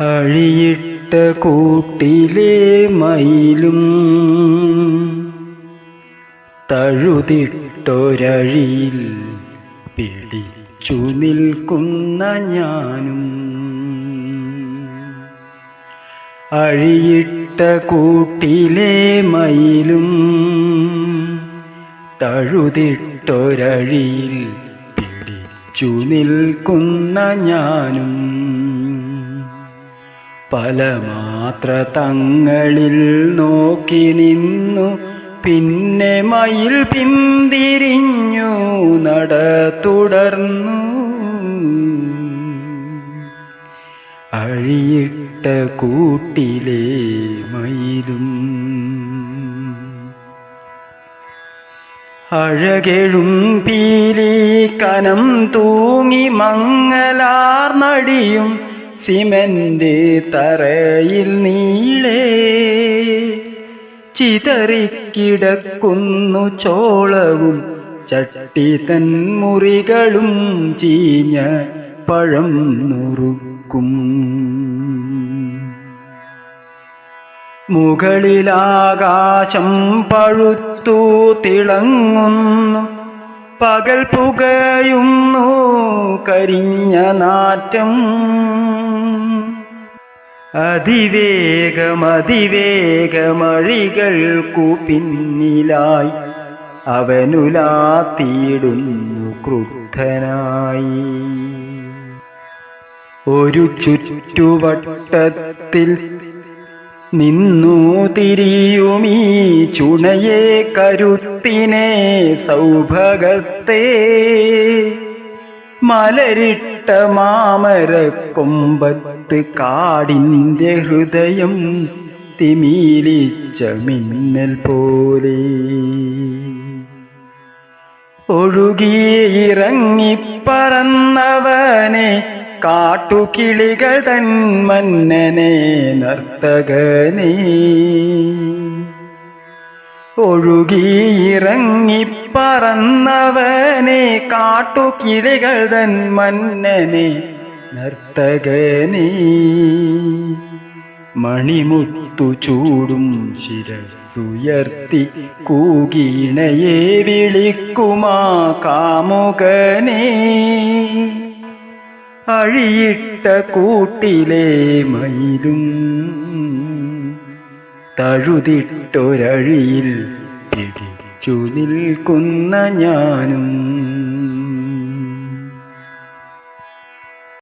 അഴിയിട്ട കൂട്ടിലെ മയിലും തഴുതിട്ടൊരഴിയിൽ പിടിച്ചു നിൽക്കുന്ന ഞാനും. അഴിയിട്ട കൂട്ടിലെ മയിലും തഴുതിട്ടൊരഴിയിൽ പിടിച്ചു നിൽക്കുന്ന ഞാനും. പല മാത്ര തങ്ങളിൽ നോക്കി നിന്നു. പിന്നെ മയിൽ പിന്തിരിഞ്ഞു നട തുടർന്നു അഴിയിട്ട കൂട്ടിലെ മയിലും. അഴകെഴും പീലി കനം തൂങ്ങി മങ്ങലാർന്നടിയും സിമന്റ് തറയിൽ നീളേ. ചിതറിക്കിടക്കുന്നു ചോളവും ചട്ടി തൻ മുറികളും ചീഞ്ഞ പഴം നുറുക്കും. മുകളിലാകാശം പഴുത്തു തിളങ്ങുന്നു. പകൽ പുകയുന്നു കരിഞ്ഞ നാറ്റം. അതിവേഗമതിവേഗമഴികൾക്കു പിന്നിലായി അവനുലാത്തിയിടുന്നു ക്രുദ്ധനായി. ഒരു ചുറ്റുവട്ടത്തിൽ നിന്നു തിരിയുമീ ചുണയെ കരുത്തിനെ സൗഭഗത്തെ. മലരിട്ട മാമര കൊമ്പത്ത് കാടിന്റെ ഹൃദയം തിമീലിച്ച മിന്നൽ പോലെ. ഒഴുകിയിറങ്ങിപ്പറന്നവനെ കാട്ടുകിളികൾ തൻ മന്നനെ നർത്തകനെ ഒഴുകിയിറങ്ങിപ്പറന്നവനെ കാട്ടുകിളികൾ തൻ മന്നനെ നർത്തകനെ മണിമുത്തു ചൂടും ശിരസുയർത്തി കൂകീണയെ വിളിക്കുമാ കാമുകനെ. അഴിയിട്ട കൂട്ടിലെ മയിലും തഴുതിട്ടൊരഴിയിൽ പിടിച്ചു നിൽക്കുന്ന ഞാനും